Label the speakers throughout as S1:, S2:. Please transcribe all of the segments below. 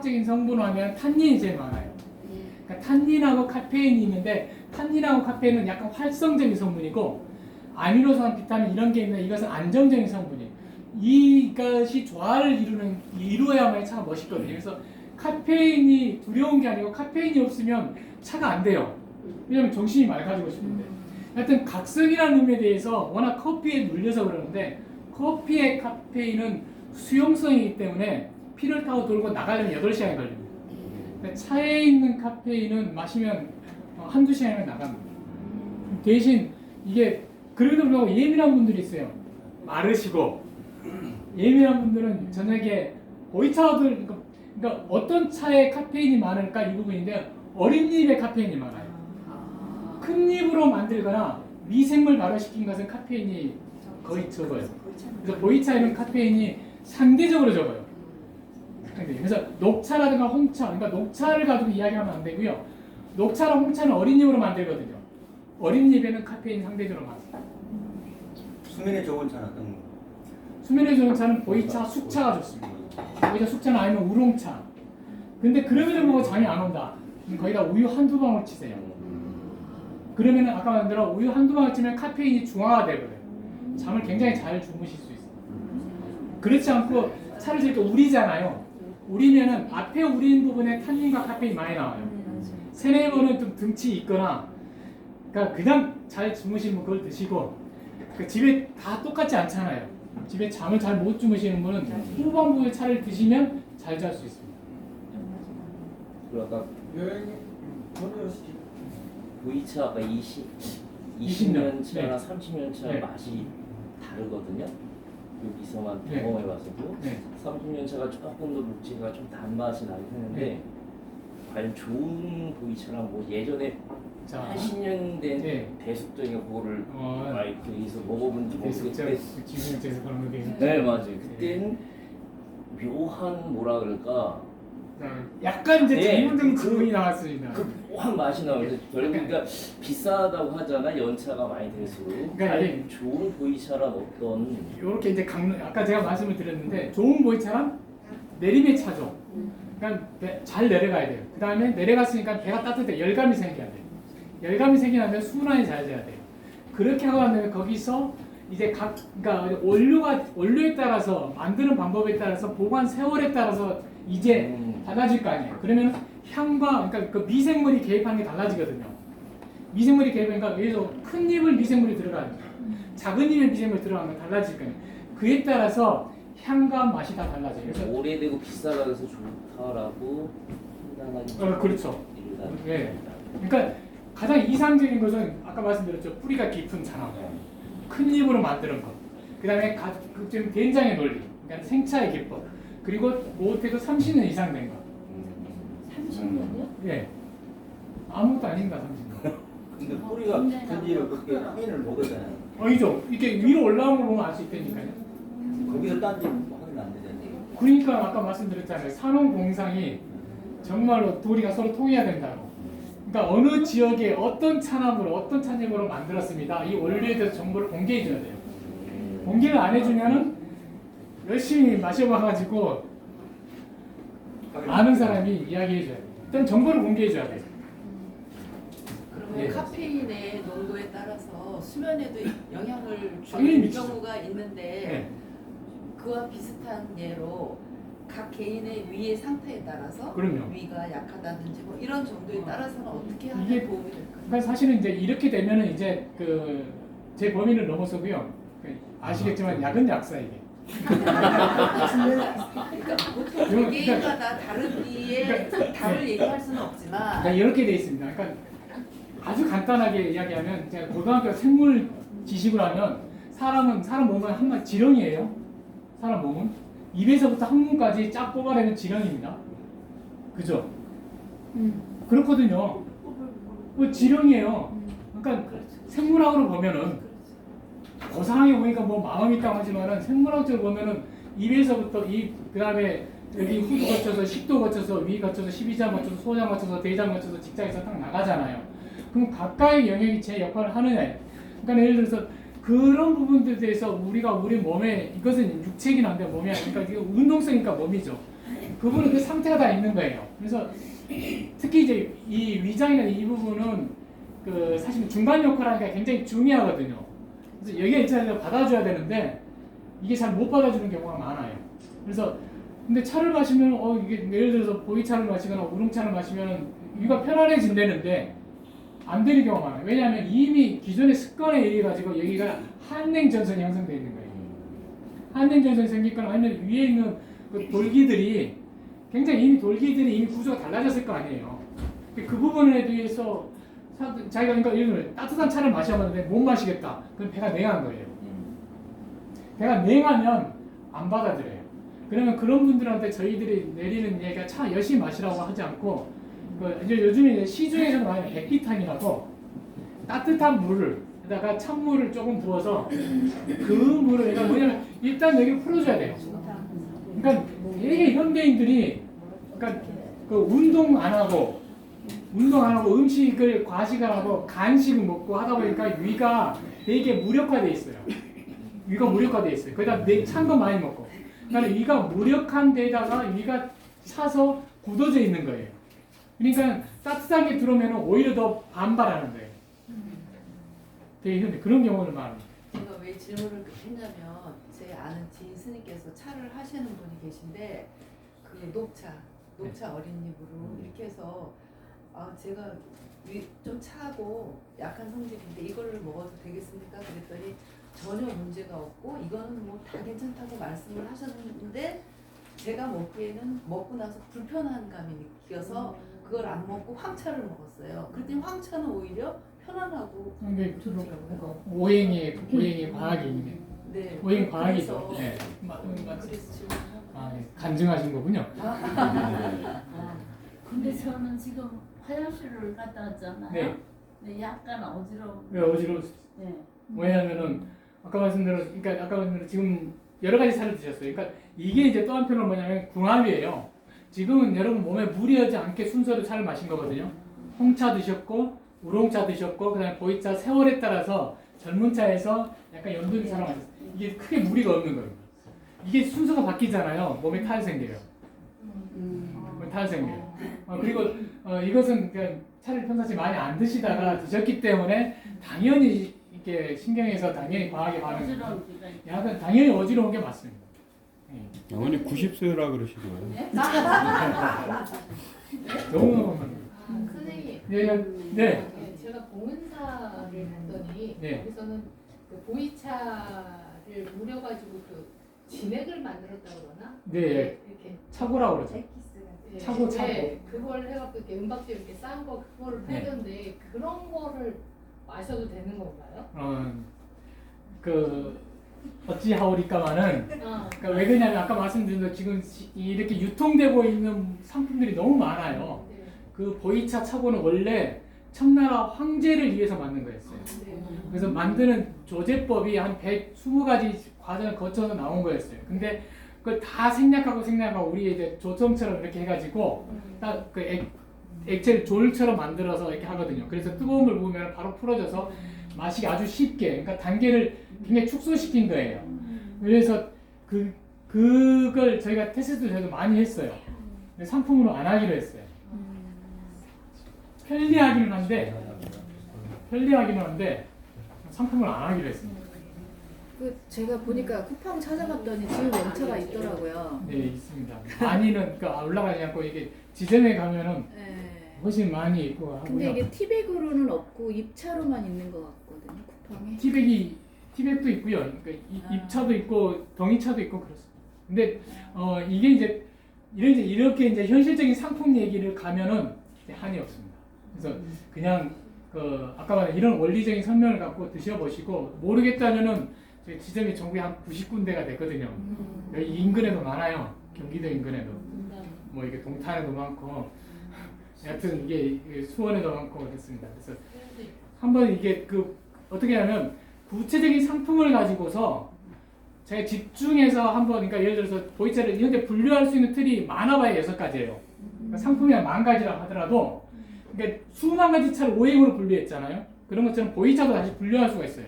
S1: 화학적인 성분 하면 탄닌이 제일 많아요. 그러니까 탄닌하고 카페인이 있는데 탄닌하고 카페인은 약간 활성적인 성분이고 아미노산, 비타민 이런 게 있는데 이것은 안정적인 성분이에요. 이것이 조화를 이루는 이루어야만 차가 멋있거든요. 그래서 카페인이 두려운 게 아니고 카페인이 없으면 차가 안 돼요. 왜냐면 정신이 맑아지고 싶은데. 하여튼 각성이라는 의미에 대해서 워낙 커피에 눌려서 그러는데 커피의 카페인은 수용성이기 때문에 피를 타고 돌고 나가려면 8시간이 걸립니다. 근데 차에 있는 카페인은 마시면 어, 한두 시간이면 나갑니다. 대신 이게 그래도 불구하고 예민한 분들이 있어요. 마르시고 예민한 분들은 저녁에 보이차들 그러니까, 그러니까 어떤 차에 카페인이 많을까 이 부분인데 어린 잎에 카페인이 많아요. 큰 잎으로 만들거나 미생물 발효시킨 것은 카페인이 거의 적어요. 그래서 보이차에는 카페인이 상대적으로 적어요. 상대. 그래서 녹차라든가 홍차, 그러니까 녹차를 가지고 이야기하면 안 되고요. 녹차랑 홍차는 어린 잎으로 만들거든요. 어린 잎에는 카페인 상대적으로 많아요.
S2: 수면에 좋은 차는 어떤 거?
S1: 수면에 좋은 차는 보이차, 숙차가 좋습니다. 보이차, 숙차는 아니면 우롱차. 근데 그럼에도 불구하고 잠이 안 온다. 거기다 우유 한두 방울 치세요. 그러면 아까 말한 대로 우유 한두 방울 치면 카페인이 중화가 되거든요. 잠을 굉장히 잘 주무실 수 있어요. 그렇지 않고 차를 이렇게 우리잖아요. 우리면은 앞에 우린 부분에 탄닌과 카페인 많이 나와요. 세네 번은 좀 등치 있거나, 그러니까 그냥 잘 주무시는 분 그걸 드시고, 그 집에 다 똑같지 않잖아요. 집에 잠을 잘 못 주무시는 분은 후반부에 차를 드시면 잘 잘 수 있습니다.
S3: 그리고 아까
S4: 여행 보내시지.
S3: 보이차 아까 20,
S1: 20 년.
S3: 20년 차나
S1: 네.
S3: 30년 차
S1: 네.
S3: 맛이 다르거든요. 여기서만
S1: 네.
S3: 경험해봤어도
S1: 네.
S3: 30년 차가 조금 더 묵지가 좀 단맛이 나긴 했는데
S1: 네.
S3: 과연 좋은 보이차랑 뭐 예전에
S1: 자,
S3: 80년 된
S1: 네.
S3: 대숙적인 그거를
S1: 어,
S3: 마이크에서 먹어본지
S1: 대숙자
S3: 모르겠는데
S1: 지금에서 그런 거게.
S3: 네 맞아요. 그때는 묘한 뭐라 그럴까
S1: 약간 이제
S3: 네,
S1: 전문적인
S3: 그-
S1: 질문이 나왔습니다.
S3: 그 묘한 맛이. 그래서 결국 그러니까 비싸다고 하잖아 연차가 많이 될수록
S1: 그러니까
S3: 좋은 보이차란 어떤
S1: 이렇게 이제 강 아까 제가 말씀을 드렸는데 좋은 보이차란 내림의 차죠. 그러니까 배- 잘 내려가야 돼요. 그 다음에 내려갔으니까 배가 따뜻해 열감이 생겨야 돼요. 열감이 생기면 순환이 잘 돼야 돼요. 그렇게 하고 나면 거기서 이제 각 그러니까 원료가 원료에 따라서 만드는 방법에 따라서 보관 세월에 따라서 이제
S3: 음.
S1: 달라질 거 아니에요. 그러면 향과 그러니까 그 미생물이 개입하는 게 달라지거든요. 미생물이 개입하니까 예를 들어 큰 잎을 미생물이 들어가요. 작은 잎에 미생물이 들어가면 달라질 거예요. 그에 따라서 향과 맛이 다 달라져요. 그래서
S3: 오래되고 비싸다 그래서 좋다라고 판단하기
S1: 어, 그렇죠. 예. 그러니까 가장 이상적인 것은 아까 말씀드렸죠. 뿌리가 깊은 사람, 큰 잎으로 만드는 것. 그다음에 가, 그 지금 된장의 논리, 그러니까 생차의 기법. 그리고 못해도 30년 이상 된 거.
S5: 30년이요?
S1: 예. 아무것도 아닙니다, 30년.
S2: 근데 뿌리가 깊은 뒤로 그렇게 화인을 먹었잖아요.
S1: 아니죠. 이게 위로 올라온 걸 보면 알 수 있다니까요.
S2: 거기서 딴지 확인 안 되잖아요.
S1: 그러니까 아까 말씀드렸잖아요. 산업 공상이 정말로 도리가 서로 통해야 된다고. 그러니까 어느 지역에 어떤 차나무로 어떤 찬잎으로 만들었습니다. 이 원료에 대해서 정보를 공개해 줘야 돼요. 공개를 안 해주면은 열심히 마셔봐가지고 아는 사람이 이야기해 줘야 돼요. 일단 정보를 공개해 줘야 돼요.
S6: 그러면
S1: 예.
S6: 카페인의 농도에 따라서 수면에도 영향을
S1: 당연히
S6: 주는
S1: 미치죠.
S6: 경우가 있는데
S1: 네.
S6: 그와 비슷한 예로 각 개인의 위의 상태에 따라서
S1: 그럼요.
S6: 위가 약하다든지 뭐 이런 정도에 따라서는 어떻게 하면
S1: 이게-
S6: 도움이 될까요?
S1: 그러니까 사실은 이제 이렇게 되면은 이제 그 제 범위를 넘어서고요. 그 아시겠지만 약은 약사 이게.
S6: 그러니까 개개인마다 다른 이에
S1: 그러니까-
S6: 답을 얘기할 수는 없지만
S1: 그러니까 이렇게 돼 있습니다. 그러니까 아주 간단하게 이야기하면 제가 고등학교 생물 지식을 하면 사람은 사람 몸은 한마 지렁이에요. 사람 몸은 입에서부터 항문까지 쫙 뽑아내는 지렁입니다. 그죠? 그렇거든요. 그 지렁이에요. 그러니까 생물학으로 보면은 고상하게 보니까 뭐 마음이 있다고 하지만은 생물학적으로 보면은 입에서부터 이 그다음에 여기 후두 거쳐서 식도 거쳐서 위 거쳐서 십이장 거쳐서 소장 거쳐서 대장 거쳐서 직장에서 딱 나가잖아요. 그럼 각각의 영역이 제 역할을 하느냐. 그러니까 예를 들어서 그런 부분들에 대해서 우리가 우리 몸에 이것은 육체긴 한데 몸이 아니니까 이게 운동성이니까 몸이죠. 그분은 그 상태가 다 있는 거예요. 그래서 특히 이제 이 위장이나 이 부분은 그 사실 중간 역할을 하니까 굉장히 중요하거든요. 그래서 여기에 있잖아요. 받아줘야 되는데 이게 잘 못 받아주는 경우가 많아요. 그래서 근데 차를 마시면 어 이게 예를 들어서 보이차를 마시거나 우롱차를 마시면 위가 편안해진다는데 안 되는 경우가 많아요. 왜냐하면 이미 기존의 습관에 의해 가지고 여기가 한냉 전선이 형성되어 있는 거예요. 한냉 전선이 생기거나 아니면 위에 있는 그 돌기들이 굉장히 이미 돌기들이 이미 구조가 달라졌을 거 아니에요. 그 부분에 대해서 사- 자기가 그러니까 예를 들어 따뜻한 차를 마셔봤는데 못 마시겠다. 그럼 배가 냉한 거예요.
S3: 음.
S1: 배가 냉하면 안 받아들여요. 그러면 그런 분들한테 저희들이 내리는 얘기가 차 열심히 마시라고 하지 않고 그 이제 요즘에 시중에서는 많이 백기탕이라고 따뜻한 물을 에다가 찬물을 조금 부어서 그 물을 그러니까 뭐냐면 일단 여기를 풀어줘야 돼요. 그러니까 되게 현대인들이 그러니까 그 운동 안 하고 운동 안 하고 음식을 과식을 하고 간식을 먹고 하다 보니까 위가 되게 무력화돼 있어요. 위가 무력화돼 있어요. 거기다 찬거 많이 먹고. 그러니까 위가 무력한 데다가 위가 차서 굳어져 있는 거예요. 그러니까 따뜻한 게 들어오면 오히려 더 반발하는 거예요. 되게 현대 그런 경우는 많아요.
S6: 제가 왜 질문을 했냐면 제 아는 지인 스님께서 차를 하시는 분이 계신데 그 녹차, 녹차 어린잎으로 이렇게 해서 아 제가 위- 좀 차고 약한 성질인데 이거를 먹어도 되겠습니까? 그랬더니 전혀 문제가 없고 이거는 뭐 다 괜찮다고 말씀을 하셨는데 제가 먹기에는 먹고 나서 불편한 감이 느껴서 그걸 안 먹고 황차를 먹었어요. 그랬더니 황차는 오히려 편안하고
S1: 근데
S6: 좋더라고요.
S1: 오행이 오행이 과학이 있네.
S6: 네.
S1: 오행 과학이죠.
S6: 그래서
S1: 네. 마- 음, 맞-
S6: 그래서 질문을
S1: 아, 네. 간증하신 거군요.
S5: 아, 근데 저는 지금 화장실을 갔다 왔잖아요.
S1: 네.
S5: 근데 약간 어지러워.
S1: 왜 어지러워?
S5: 네.
S1: 왜냐하면은 아까 말씀대로 그러니까 아까 말씀대로 지금 여러 가지 살을 드셨어요. 그러니까 이게 이제 또 한편으로 뭐냐면 궁합이에요. 지금은 여러분 몸에 무리하지 않게 순서로 차를 마신 거거든요. 홍차 드셨고 우롱차 드셨고 그다음에 보이차 세월에 따라서 젊은 차에서 약간 연두리 차로 마셨어요. 이게 크게 무리가 없는 거예요. 이게 순서가 바뀌잖아요. 몸에 탈 생겨요. 몸에 탈 생겨요. 어, 그리고 어, 이것은 그냥 차를 평상시 많이 안 드시다가 드셨기 때문에 당연히 이렇게 신경에서 당연히 과하게 반응. 약간 당연히 어지러운 게 맞습니다. 예.
S7: 어머니 90세라 그러시고요.
S1: 너무
S8: 아, 선생님.
S1: 예, 예. 네.
S8: 네, 제가 봉은사를 갔더니
S1: 네.
S8: 거기서는 그 보이차를 우려가지고 그 진액을 만들었다 그러나?
S1: 네,
S8: 이렇게
S1: 차고라고 그러죠.
S8: 네,
S1: 차고, 차고.
S8: 네, 그걸 해갖고 이렇게 은박지 이렇게 싼 거 그거를
S1: 네.
S8: 팔던데 그런 거를 마셔도 되는 건가요?
S1: 어, 그 어찌 하오리까마는
S8: 어.
S1: 그러니까 왜 그러냐면 아까 말씀드린 대로 지금 시- 이렇게 유통되고 있는 상품들이 너무 많아요.
S8: 네.
S1: 그 보이차 차고는 원래 청나라 황제를 위해서 만든 거였어요.
S8: 네.
S1: 그래서 만드는 조제법이 한 120가지 과정을 거쳐서 나온 거였어요. 근데 그걸 다 생략하고 생략하고 우리 이제 조청처럼 이렇게 해가지고 딱 그 액체를 졸처럼 만들어서 이렇게 하거든요. 그래서 뜨거운 물 부으면 바로 풀어져서 마시기 아주 쉽게, 그러니까 단계를 굉장히 축소시킨 거예요. 그래서 그 그걸 저희가 테스트 저희도 많이 했어요. 상품으로 안 하기로 했어요. 편리하기는 한데 편리하기는 한데 상품을 안 하기로 했습니다.
S9: 그 제가 보니까 쿠팡 찾아봤더니 지금 연차가 있더라고요.
S1: 네 있습니다. 많이는 그 올라가지 않고 이게 지점에 가면은
S9: 네.
S1: 훨씬 많이 있고
S9: 근데
S1: 하고요.
S9: 이게 티백으로는 없고 입차로만 있는 것 같거든요. 쿠팡에.
S1: 티백이 티백도 있고요. 그러니까 이-
S9: 아.
S1: 입차도 있고 동이차도 있고 그렇습니다. 근데 어 이게 이제 이런 이제 이렇게 이제 현실적인 상품 얘기를 가면은 이제 한이 없습니다. 그래서 그냥 그 아까 말한 이런 원리적인 설명을 갖고 드셔보시고 모르겠다면은 저희 지점이 전국에 한 90군데가 됐거든요. 여기 인근에도 많아요. 경기도 인근에도 뭐 이게 동탄에도 많고 여하튼 이게 수원에도 많고 그렇습니다. 그래서 한번 이게 그 어떻게 하면 구체적인 상품을 가지고서 제가 집중해서 한번 그러니까 예를 들어서 보이차를 이런데 분류할 수 있는 틀이 많아봐야 여섯 가지예요. 그러니까 상품이 한만 가지라 하더라도 그러니까 수만 가지 차를 오행으로 분류했잖아요. 그런 것처럼 보이차도 다시 분류할 수가 있어요.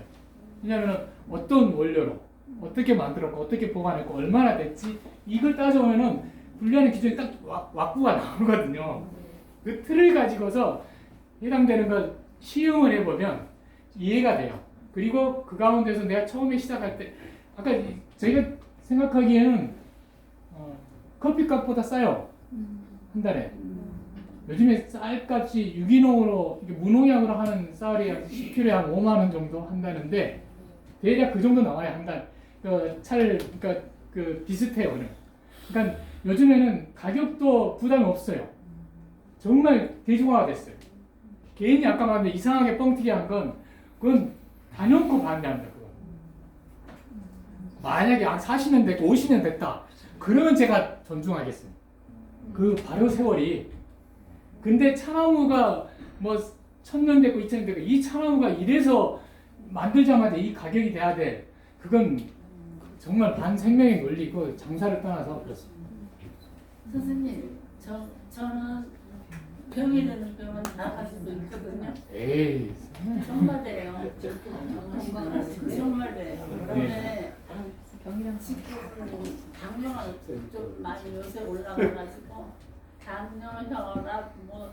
S1: 왜냐하면 어떤 원료로 어떻게 만들었고 어떻게 보관했고 얼마나 됐지 이걸 따져보면은 분류하는 기준이 딱 왁- 왁구가 나오거든요. 그 틀을 가지고서 해당되는 걸 시음을 해보면 이해가 돼요. 그리고 그 가운데서 내가 처음에 시작할 때 아까 이- 저희가 생각하기에는 어, 커피값보다 싸요 한 달에. 요즘에 쌀값이 유기농으로 무농약으로 하는 쌀이 한 10kg에 한 5만 원 정도 한다는데 대략 그 정도 나와요 한 달. 그찰 그러니까 그 비슷해요 오늘. 그러니까 요즘에는 가격도 부담이 없어요. 정말 대중화가 됐어요. 개인이 아까 말했는데 이상하게 뻥튀기 한 건 그건 단연코 반대합니다. 그거. 만약에 한 40년 됐고 50년 됐다. 그러면 제가 존중하겠습니다. 그 바로 세월이. 근데 차나무가 뭐 천년 됐고 이천 년 됐고 이 차나무가 이래서 만들자마자 이 가격이 돼야 돼. 그건 정말 반생명의 논리고 장사를 떠나서 그렇습니다.
S5: 선생님, 저 저는 병이 되는 병은 나갈 수도 있거든요.
S1: 에이.
S5: 정말이에요. 정말이에요. 그런데
S9: 병이랑
S5: 지금 당뇨가 좀 많이 요새 올라가가지고 당뇨, 혈압 뭐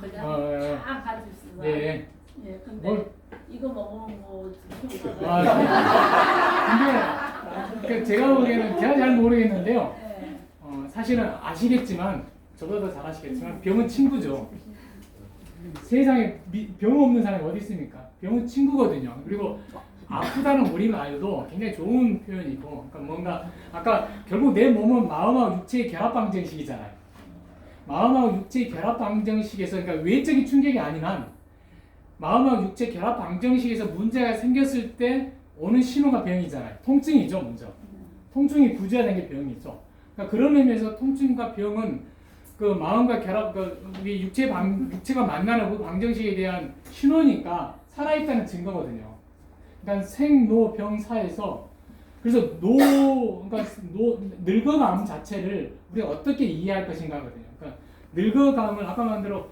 S5: 그냥
S1: 어,
S5: 다 가지고 있어요.
S1: 네.
S5: 예, 근데
S1: 뭘
S5: 이거 먹으면 뭐
S1: 아,
S5: 효과가
S1: 근데 그 제가 보기에는 제가 잘 모르겠는데요.
S5: 예.
S1: 어, 사실은 아시겠지만 저보다 잘 아시겠지만 병은 친구죠. 세상에 미- 병 없는 사람이 어디 있습니까? 병은 친구거든요. 그리고 아프다는 우리 말도 굉장히 좋은 표현이고, 그러니까 뭔가 아까 결국 내 몸은 마음하고 육체의 결합 방정식이잖아요. 마음하고 육체의 결합 방정식에서 그러니까 외적인 충격이 아닌 한 마음하고 육체 결합 방정식에서 문제가 생겼을 때 오는 신호가 병이잖아요. 통증이죠, 먼저. 통증이 부재된 게 병이죠. 그러니까 그런 의미에서 통증과 병은 그 마음과 결합, 그 육체 방, 육체가 만나는 그 방정식에 대한 신호니까 살아있다는 증거거든요. 그러니까 생 노 병 사에서 그래서 노, 그러니까 노, 늙어감 자체를 우리가 어떻게 이해할 것인가거든요. 그러니까 늙어감을 아까 만대로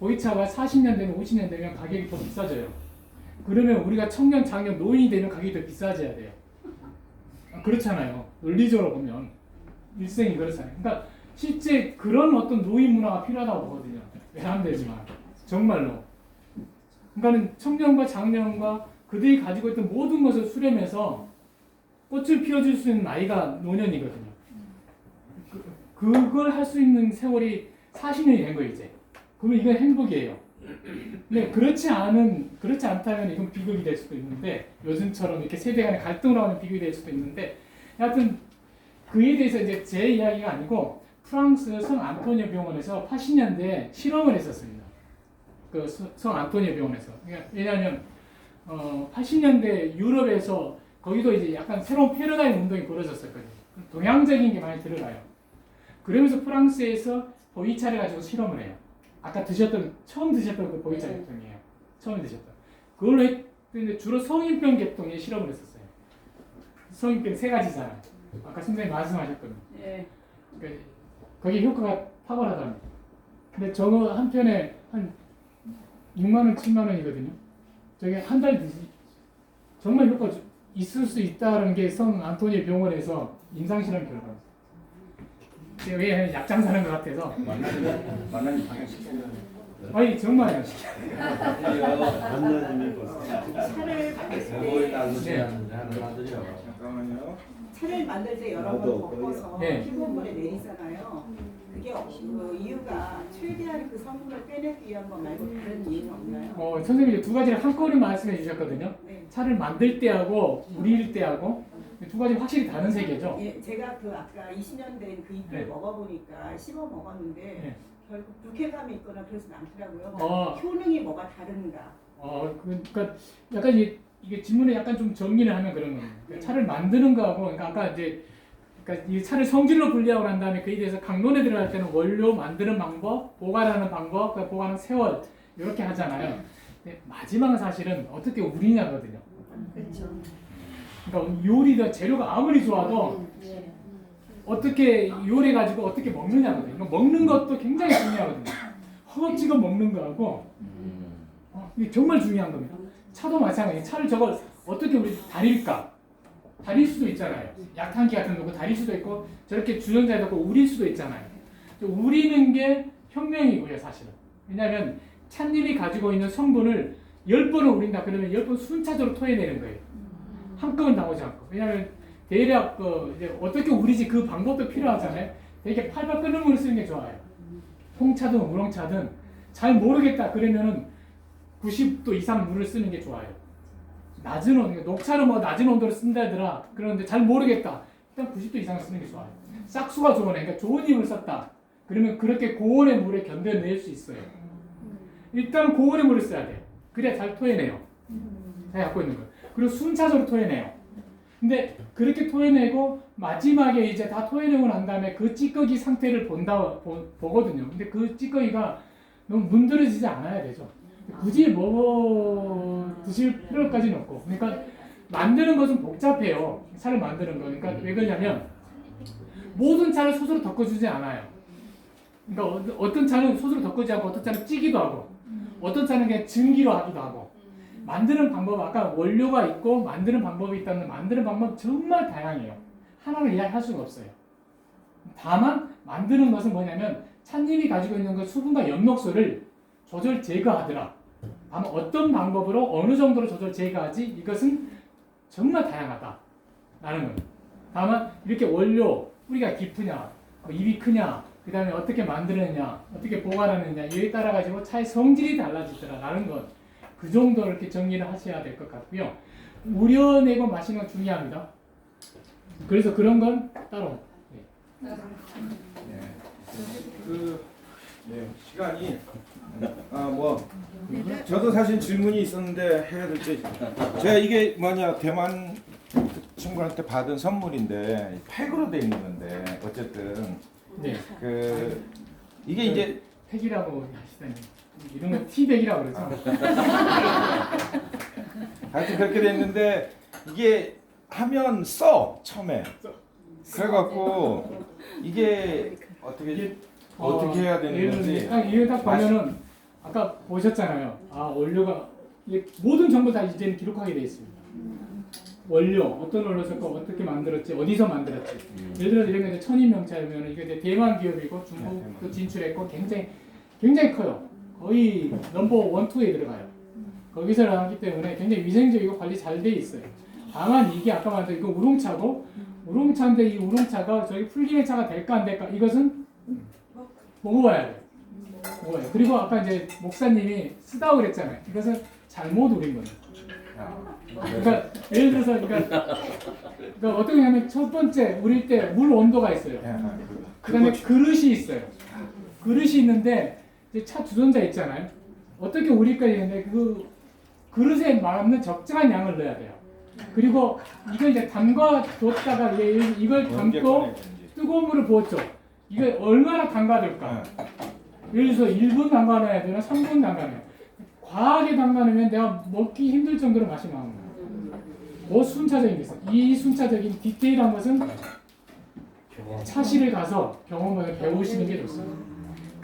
S1: 보이차가 40년 되면 50년 되면 가격이 더 비싸져요. 그러면 우리가 청년, 장년, 노인이 되면 가격이 더 비싸져야 돼요. 아, 그렇잖아요. 논리적으로 보면 일생이 그렇잖아요. 그러니까 실제 그런 어떤 노인 문화가 필요하다고 보거든요. 외람되지만 정말로. 그러니까는 청년과 장년과 그들이 가지고 있던 모든 것을 수렴해서 꽃을 피워줄 수 있는 나이가 노년이거든요. 그, 그걸 할 수 있는 세월이 40년이 된 거예요 이제. 그러면 이건 행복이에요. 근데 그렇지 않은 그렇지 않다면 이건 비극이 될 수도 있는데 요즘처럼 이렇게 세대 간의 갈등으로 하는 비극이 될 수도 있는데 하여튼 그에 대해서 이제 제 이야기가 아니고 프랑스 성 안토니오 병원에서 80년대에 실험을 했었습니다. 그성 안토니오 병원에서. 그러니까 왜냐하면 어 80년대 유럽에서 거기도 이제 약간 새로운 패러다임 운동이 벌어졌었거든요. 동양적인 게 많이 들어가요. 그러면서 프랑스에서 보이차를 가지고 실험을 해요. 아까 드셨던 처음 드셨던 그 보이차
S5: 네.
S1: 계통이에요. 처음 드셨던. 그걸로 했는데 주로 성인병 계통에 실험을 했었어요. 성인병 세 가지잖아요. 아까 선생님 말씀하셨거든요.
S5: 예.
S1: 그러니까 거기 효과가 탁월하답니다. 근데 저거 한 편에 한 6만 원, 7만 원이거든요. 저게 한 달 드시 정말 효과 주- 있을 수 있다는 게 성 안토니 병원에서 임상 실험 결과입니다. 제가 왜 약장 사는 것 같아서
S2: 만나는 만나는 방향.
S1: 아니 정말요.
S7: 벌써.
S10: 차를 만들 때
S2: 거의 다
S1: 네.
S2: 하는 아들이요.
S4: 잠깐만요.
S10: 차를 만들 때 여러 번 덮어서
S1: 네.
S10: 피부물에 내리잖아요. 그게 어- 그 이유가 최대한 그 성분을 빼내기 위한 것 말고 다른 이유는 없나요?
S1: 어, 선생님이 두 가지를 한꺼번에 말씀해 주셨거든요.
S10: 네.
S1: 차를 만들 때하고 우릴 때하고 두 가지 확실히 다른 세계죠.
S10: 예, 제가 그 아까 20년 된 그 잎을
S1: 네.
S10: 먹어보니까 씹어 먹었는데
S1: 네.
S10: 결국 불쾌감이 있거나 그러진 않더라고요.
S1: 어.
S10: 효능이 뭐가 다른가?
S1: 어, 그- 그러니까 약간 이게, 이게 질문에 약간 좀 정리를 하면 그런 겁니다. 그러니까 차를 만드는 거하고, 그러니까 아까 이제, 그러니까 이 차를 성질로 분리하고 난 다음에 그에 대해서 강론에 들어갈 때는 원료 만드는 방법, 보관하는 방법, 그 보관하는 세월 이렇게 하잖아요. 근데 마지막은 사실은 어떻게 우리냐거든요.
S5: 그렇죠.
S1: 그러니까 요리가 재료가 아무리 좋아도
S5: 예.
S1: 어떻게 요리 가지고 어떻게 먹느냐거든요. 그러니까 먹는 것도 굉장히 중요하거든요. 허겁지겁 먹는 거하고 어, 이게 정말 중요한 겁니다. 차도 마찬가지. 차를 저걸 어떻게 우리 다릴까? 달일 수도 있잖아요. 약탕기 같은 거 놓고 달일 수도 있고 저렇게 주전자에 넣고 우릴 수도 있잖아요. 우리는 게 혁명이고요, 사실은. 왜냐하면 찻잎이 가지고 있는 성분을 10번을 우린다 그러면 10번 순차적으로 토해내는 거예요. 한꺼번에 나오지 않고. 왜냐하면 대략 그 이제 어떻게 우리지 그 방법도 필요하잖아요. 되게 팔팔 끓는 물을 쓰는 게 좋아요. 홍차든 우롱차든 잘 모르겠다 그러면은 90도 이상 물을 쓰는 게 좋아요. 낮은 온도, 그러니까 녹차는 뭐 낮은 온도로 쓴다더라. 그러는데 잘 모르겠다. 일단 90도 이상을 쓰는 게 좋아요. 싹수가 좋은 애, 그러니까 좋은 힘을 썼다. 그러면 그렇게 고온의 물에 견뎌낼 수 있어요. 일단 고온의 물을 써야 돼요. 그래야 잘 토해내요. 잘 갖고 있는 걸. 그리고 순차적으로 토해내요. 근데 그렇게 토해내고 마지막에 이제 다 토해내고 난 다음에 그 찌꺼기 상태를 본다 보, 보거든요. 근데 그 찌꺼기가 너무 문드러지지 않아야 되죠. 굳이 뭐 드실 필요까지는 없고. 그러니까 만드는 것은 복잡해요. 차를 만드는 거. 그러니까 왜 그러냐면 모든 차를 소스로 덮어주지 않아요. 그러니까 어- 어떤 차는 소스로 덮어주지 않고 어떤 차는 찌기도 하고 어떤 차는 그냥 증기로 하기도 하고 만드는 방법 아까 원료가 있고 만드는 방법이 있다는 만드는 방법 정말 다양해요. 하나를 이야기할 수가 없어요. 다만 만드는 것은 뭐냐면 찻잎이 가지고 있는 그 수분과 엽록소를 조절 제거하더라. 다만 어떤 방법으로 어느 정도로 조절 제거하지 이것은 정말 다양하다. 라는 거예요. 다만 이렇게 원료 뿌리가 깊으냐, 뭐 입이 크냐, 그 다음에 어떻게 만드느냐, 어떻게 보관하느냐 이에 따라 가지고 차의 성질이 달라지더라라는 것. 그 정도 이렇게 정리를 하셔야 될 것 같고요. 우려내고 마시는 건 중요합니다. 그래서 그런 건 따로. 네.
S7: 그 네, 시간이 아뭐 저도 사실 질문이 있었는데 해야 될게 제가 이게 뭐냐 대만 그 친구한테 받은 선물인데 팩으로 돼 있는 건데 어쨌든
S1: 네.
S7: 그 이게 이제
S1: 팩이라고 하시다니 이런 거 티백이라고 그러죠.
S7: 하여튼 그렇게 돼 있는데 이게 하면 써 처음에 그래갖고 이게 어떻게
S1: 이게
S7: 어떻게 해야 되는
S1: 예를
S7: 건지
S1: 들면 딱 이거 딱 보면은 아까 보셨잖아요. 아 원료가 이게 모든 정보 다 이제는 기록하게 돼 있습니다. 원료 어떤 원료 썼고 어떻게 만들었지 어디서 만들었지. 예를 들어 이런 게 이제 천인 명차면 이게 이제 대만 기업이고 중국 도 진출했고 굉장히 굉장히 커요. 거의 넘버 원 투에 들어가요. 거기서 나왔기 때문에 굉장히 위생적이고 관리 잘 돼 있어요. 다만 이게 아까 말한 이거 우롱차고 우롱차인데 이 우롱차가 저기 풀기의 차가 될까 안 될까 이것은 먹어봐야 돼요. 먹어요. 그리고 아까 이제 목사님이 쓰다고 그랬잖아요. 이것은 잘못 우린 거예요. 그러니까 예를 들어서 그러니까, 그러니까 어떻게 하면 첫 번째 우릴 때 물 온도가 있어요. 그다음에 그릇이 있어요. 그릇이 있는데 이제 차 주전자 있잖아요. 어떻게 우릴까 했는데 그 그릇에 맞는 적정한 양을 넣어야 돼요. 그리고 이걸 이제 담가 뒀다가 이게 이걸 담고 뜨거운 물을 부었죠. 이게 얼마나 담가둘까? 예를 들어서 1분 담가놔야 되나 3분 담가놔야 과하게 담가놓으면 내가 먹기 힘들 정도로 맛이 나는 거예요. 그 순차적인 게 있어요. 이 순차적인 디테일한 것은 차실을 가서 경험을 배우시는 게 좋습니다.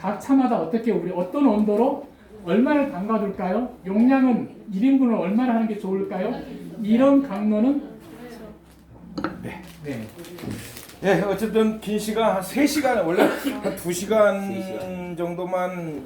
S1: 각 차마다 어떻게 우리 어떤 온도로 얼마를 담가둘까요? 용량은 1인분을 얼마나 하는 게 좋을까요? 이런 강론은 네. 네.
S7: 예, 어쨌든 긴 시간 한 3시간 원래 한 2시간 정도만